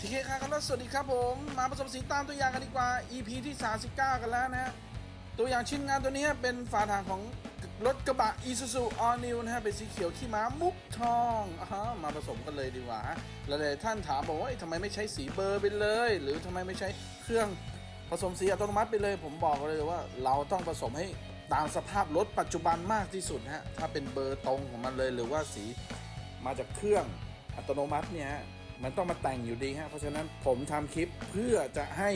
ทีเคค่ะกันแล้วสวัสดีครับผม มาผสมสีตามตัวอย่างกันดีกว่า EP ที่ 39 กันแล้วนะฮะ ตัวอย่างชิ้นงานตัวนี้เป็นฝาถังของรถกระบะ Isuzu All New นะฮะ เป็นสีเขียวขี้ม้ามุกทองอามาผสมกันเลยดีกว่าฮะหลายๆท่านถามบอกว่าทำไมไม่ใช้สีเบอร์ไปเลย หรือทำไมไม่ใช้เครื่องผสมสีอัตโนมัติไปเลย ผมบอกเลยว่าเราต้องผสมให้ตามสภาพรถปัจจุบันมากที่สุดนะฮะถ้าเป็นเบอร์ตรงของมันเลยหรือว่าสีมาจากเครื่องอัตโนมัติเนี่ย มันต้องมาแต่งอยู่ดีฮะเพราะฉะนั้นผมทำคลิปเพื่อจะให้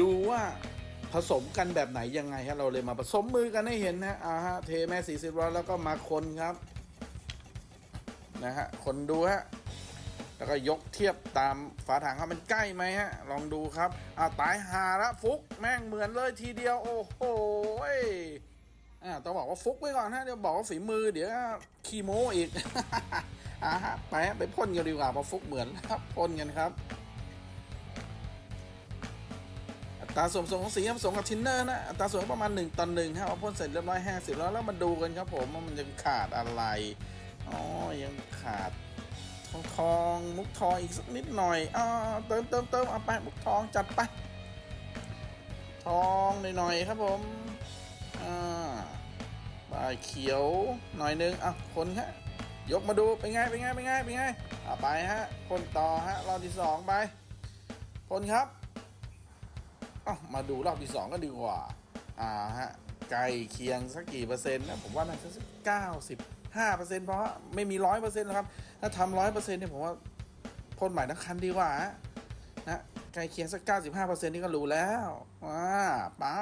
ดูว่าผสมกันแบบไหนยังไงฮะเราเลยมาผสมมือกันให้เห็นนะอ่าฮะเทแม่สีสิบร้อยแล้วก็มาคนครับนะฮะคนดูฮะแล้วก็ยกเทียบตามฝาถังครับมันใกล้ไหมฮะ ลองดูครับอ่าตายหาละฟุกแม่งเหมือนเลยทีเดียว โอ้โหย อ่าต้องบอกว่าฟุกไว้ก่อนฮะเดี๋ยวบอกว่าฝีมือเดี๋ยวขี้โมอีกอ่าฮะไปไปพ่นกันดีกว่าพอฟุกเหมือนครับพ่นกันครับอัตราส่วนผสมของสีผสมกับทินเนอร์นะอัตราส่วนประมาณ 1ต่อหนึ่งฮะเอาพ่นเสร็จเรียบร้อย50แล้วแล้วมาดูกันครับผมว่ามันยังขาดอะไรอ๋อยังขาดทองทองมุกทองอีกสักนิดหน่อยอ่าเติมเติมเติมเอาไปมุกทองจัดไป ทองหน่อยๆครับผมอ่า ใบเขียวหน่อยนึงอะคนฮะยกมาดูเป็นไงเป็นไงเป็นไงเป็นไงเอาไปฮะคนต่อฮะรอบที่สองไปคนครับอ้ามาดูรอบที่สองก็ดีกว่าอ่าฮะใกล้เคียงสักกี่เปอร์เซ็นต์นะผมว่าน่าจะสักเก้าสิบห้าเปอร์เซ็นต์เพราะไม่มีร้อยเปอร์เซ็นต์หรอกครับถ้าทำร้อยเปอร์เซ็นต์เนี่ยผมว่าพ่นใหม่ทั้งคันดีกว่าฮะนะใกล้เคียงสักเก้าสิบห้าเปอร์เซ็นต์นี่ก็รู้แล้วว้าป้า